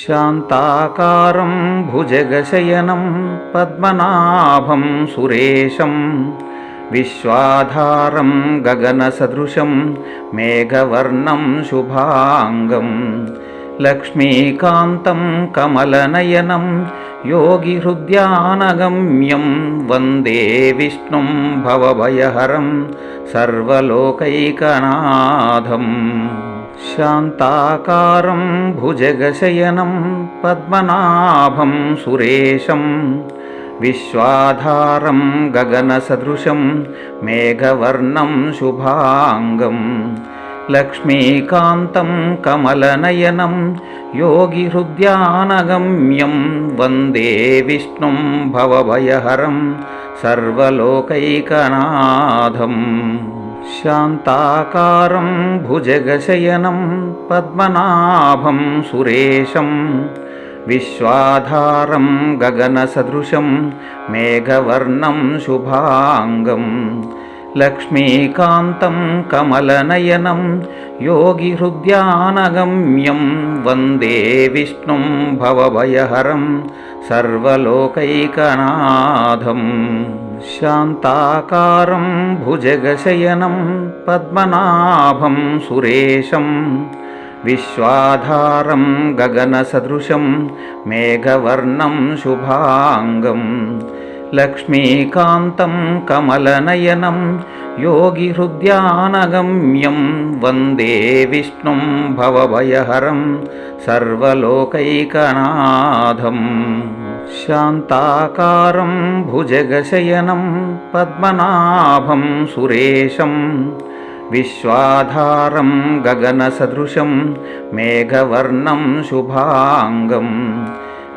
शान्ताकारं भुजगशयनं पद्मनाभं सुरेशं विश्वाधारं गगनसदृशं मेघवर्णं शुभाङ्गं लक्ष्मीकान्तं कमलनयनं योगिहृद्यानगम्यं वन्दे विष्णुं भवभयहरं सर्वलोकैकनाथम् शान्ताकारं भुजगशयनं पद्मनाभं सुरेशं विश्वाधारं गगनसदृशं मेघवर्णं शुभाङ्गं लक्ष्मीकान्तं कमलनयनं योगिहृद्यानगम्यं वन्दे विष्णुं भवभयहरं सर्वलोकैकनाथम् शान्ताकारं भुजगशयनं पद्मनाभं सुरेशं विश्वाधारं गगनसदृशं मेघवर्णं शुभाङ्गं लक्ष्मीकान्तं कमलनयनं योगिहृद्यानगम्यं वन्दे विष्णुं भवभयहरं सर्वलोकैकनाथम् शान्ताकारं भुजगशयनं पद्मनाभं सुरेशं विश्वाधारं गगनसदृशं मेघवर्णं शुभाङ्गं लक्ष्मीकान्तं कमलनयनं योगिहृद्यानगम्यं वन्दे विष्णुं भवभयहरं सर्वलोकैकनाथम् शान्ताकारं भुजगशयनं पद्मनाभं सुरेशं विश्वाधारं गगनसदृशं मेघवर्णं शुभाङ्गं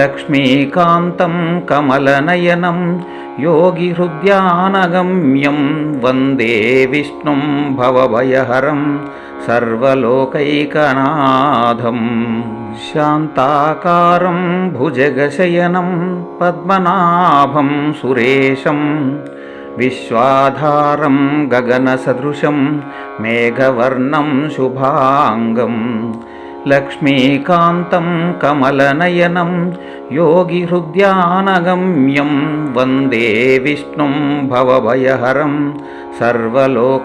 लक्ष्मीकान्तं कमलनयनं योगिहृद्यानगम्यं वन्दे विष्णुं भवभयहरं सर्वलोकैकनाथम् शान्ताकारं भुजगशयनं पद्मनाभं सुरेशं विश्वाधारं गगनसदृशं मेघवर्णं शुभाङ्गं लक्ष्मीकान्तं कमलनयनं योगिहृद्यानगम्यं वन्दे विष्णुं भवभयहरं सर्वलोकैकनाथम्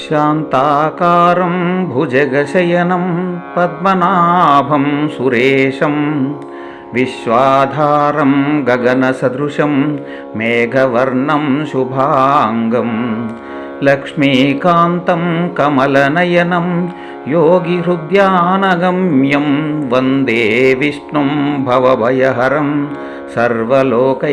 शान्ताकारं भुजगशयनं पद्मनाभं सुरेशं विश्वाधारं गगनसदृशं मेघवर्णं शुभाङ्गं लक्ष्मीकान्तं कमलनयनं योगिहृद्यानगम्यं वन्दे विष्णुं भवभयहरं सर्वलोकैकनाथम्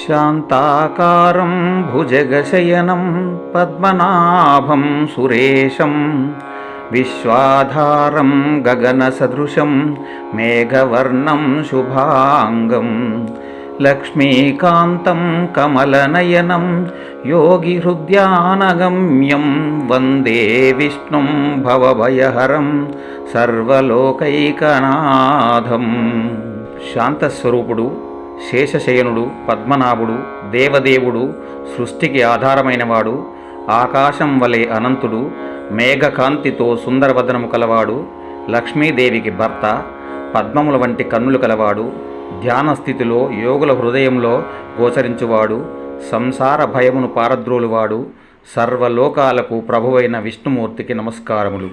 शान्ताकारं भुजगशयनं पद्मनाभं सुरेशं विश्वाधारं गगनसदृशं मेघवर्णं शुभाङ्गं लक्ष्मीकान्तं कमलनयनं योगिहृद्यानगम्यं वन्दे विष्णुं भवभयहरं सर्वलोकैकनाथम् శాంతస్వరూపుడు శేషశయనుడు పద్మనాభుడు దేవదేవుడు సృష్టికి ఆధారమైనవాడు ఆకాశం వలె అనంతుడు మేఘకాంతితో సుందరవదనము కలవాడు లక్ష్మీదేవికి భర్త పద్మముల వంటి కన్నులు కలవాడు ధ్యాన స్థితిలో యోగుల హృదయంలో గోచరించువాడు సంసార భయమును పారద్రోలువాడు సర్వలోకాలకు ప్రభువైన విష్ణుమూర్తికి నమస్కారములు.